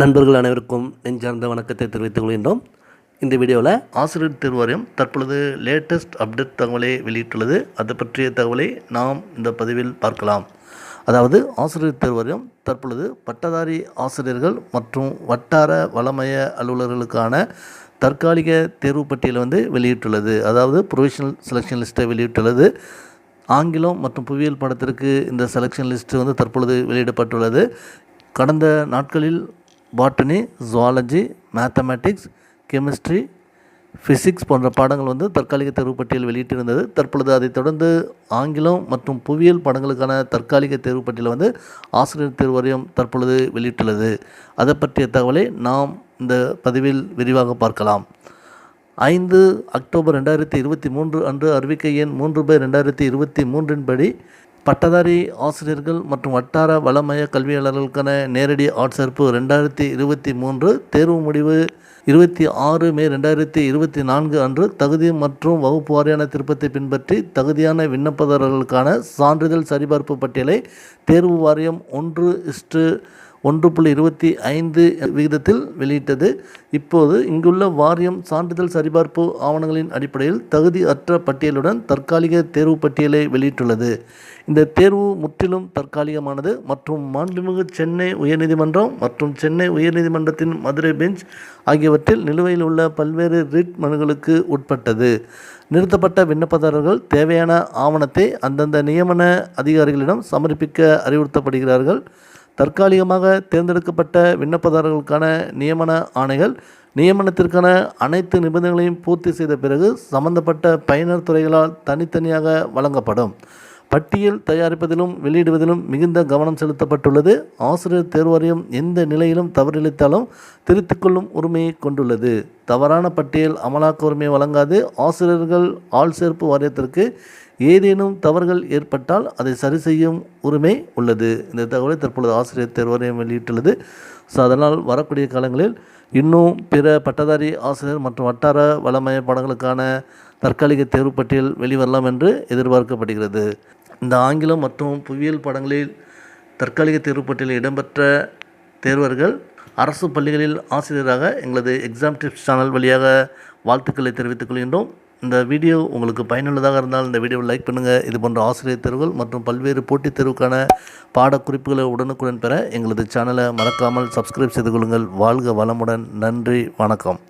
நண்பர்கள் அனைவருக்கும் நெஞ்சார்ந்த வணக்கத்தை தெரிவித்துக் கொள்கின்றோம். இந்த வீடியோவில் ஆசிரியர் தேர்வாரியம் தற்பொழுது லேட்டஸ்ட் அப்டேட் தகவலை வெளியிட்டுள்ளது. அது பற்றிய தகவலை நாம் இந்த பதிவில் பார்க்கலாம். அதாவது ஆசிரியர் தேர்வாரியம் தற்பொழுது பட்டதாரி ஆசிரியர்கள் மற்றும் வட்டார வளமய அலுவலர்களுக்கான தற்காலிக தேர்வு பட்டியலை வந்து வெளியிட்டுள்ளது. அதாவது ப்ரொவிஷனல் செலெக்ஷன் லிஸ்ட்டை வெளியிட்டுள்ளது. ஆங்கிலம் மற்றும் புவியியல் படத்திற்கு இந்த செலெக்ஷன் லிஸ்ட்டு வந்து தற்பொழுது வெளியிடப்பட்டுள்ளது. கடந்த நாட்களில் botany zoology mathematics chemistry physics போன்ற பாடங்கள் வந்து தற்காலிக தேர்வு பட்டியல் வெளியிட்டிருந்தது. தற்பொழுது அதைத் தொடர்ந்து ஆங்கிலம் மற்றும் புவியியல் பாடங்களுக்கான தற்காலிக தேர்வு பட்டியலை வந்து ஆசிரியர் தேர்வு வாரியம் தற்பொழுது வெளியிட்டுள்ளது. அதை பற்றிய தகவலை நாம் இந்த பதிவில் விரிவாக பார்க்கலாம். ஐந்து அக்டோபர் ரெண்டாயிரத்தி இருபத்தி மூன்று அன்று அறிவிக்கை எண் மூன்று பை ரெண்டாயிரத்தி இருபத்தி மூன்றின்படி பட்டதாரி ஆசிரியர்கள் மற்றும் வட்டார வளமய கல்வியாளர்களுக்கான நேரடி ஆட்சேர்ப்பு ரெண்டாயிரத்தி இருபத்தி மூன்று தேர்வு முடிவு இருபத்தி ஆறு மே ரெண்டாயிரத்தி இருபத்தி நான்கு அன்று தகுதி மற்றும் வகுப்பு வாரியான திருப்பத்தை பின்பற்றி தகுதியான விண்ணப்பதாரர்களுக்கான சான்றிதழ் சரிபார்ப்பு பட்டியலை தேர்வு வாரியம் ஒன்று இஸ்டு ஒன்று புள்ளி இருபத்தி ஐந்து விகிதத்தில் வெளியிட்டது. இப்போது இங்குள்ள வாரியம் சான்றிதழ் சரிபார்ப்பு ஆவணங்களின் அடிப்படையில் தகுதி அற்ற பட்டியலுடன் தற்காலிக தேர்வு பட்டியலை வெளியிட்டுள்ளது. இந்த தேர்வு முற்றிலும் தற்காலிகமானது. மற்றும் மாண்புமிகு சென்னை உயர்நீதிமன்றம் மற்றும் சென்னை உயர்நீதிமன்றத்தின் மதுரை பெஞ்ச் ஆகியவற்றில் நிலுவையில் உள்ள பல்வேறு ரிட் மனுகளுக்கு உட்பட்டது. நிறுத்தப்பட்ட விண்ணப்பதாரர்கள் தேவையான ஆவணத்தை அந்தந்த நியமன அதிகாரிகளிடம் சமர்ப்பிக்க அறிவுறுத்தப்படுகிறார்கள். தற்காலிகமாக தேர்ந்தெடுக்கப்பட்ட விண்ணப்பதாரர்களுக்கான நியமன ஆணைகள் நியமனத்திற்கான அனைத்து நிபந்தனைகளையும் பூர்த்தி செய்த பிறகு சம்பந்தப்பட்ட பயனர் துறைகளால் தனித்தனியாக வழங்கப்படும். பட்டியல் தயாரிப்பதிலும் வெளியிடுவதிலும் மிகுந்த கவனம் செலுத்தப்பட்டுள்ளது. ஆசிரியர் தேர்வாரியம் எந்த நிலையிலும் தவறிழைத்தாலும் திருத்திக்கொள்ளும் உரிமையை கொண்டுள்ளது. தவறான பட்டியல் அமலாக்க உரிமையை வழங்காது. ஆசிரியர்கள் ஆள் சேர்ப்பு வாரியத்திற்கு ஏதேனும் தவறுகள் ஏற்பட்டால் அதை சரி செய்யும் உரிமை உள்ளது. இந்த தகவலை தற்பொழுது ஆசிரியர் தேர்வாரியம் வெளியிட்டுள்ளது. ஸோ அதனால் வரக்கூடிய காலங்களில் இன்னும் பிற பட்டதாரி ஆசிரியர் மற்றும் வட்டார வளமய பாடங்களுக்கான தற்காலிக தேர்வு பட்டியல் வெளிவரலாம் என்று எதிர்பார்க்கப்படுகிறது. இந்த ஆங்கிலம் மற்றும் புவியியல் பாடங்களில் தற்காலிக தேர்வு பட்டியலில் இடம்பெற்ற தேர்வர்கள் அரசு பள்ளிகளில் ஆசிரியராக எங்களது எக்ஸாம் டிப்ஸ் சேனல் வழியாக வாழ்த்துக்களை தெரிவித்துக் கொள்கின்றோம். இந்த வீடியோ உங்களுக்கு பயனுள்ளதாக இருந்தால் இந்த வீடியோவை லைக் பண்ணுங்கள் இது போன்ற ஆசிரியர் தேர்வுகள் மற்றும் பல்வேறு போட்டித் தேர்வுக்கான பாடக்குறிப்புகளை உடனுக்குடன் பெற எங்களது சேனலை மறக்காமல் சப்ஸ்கிரைப் செய்து கொள்ளுங்கள். வாழ்க வளமுடன். நன்றி. வணக்கம்.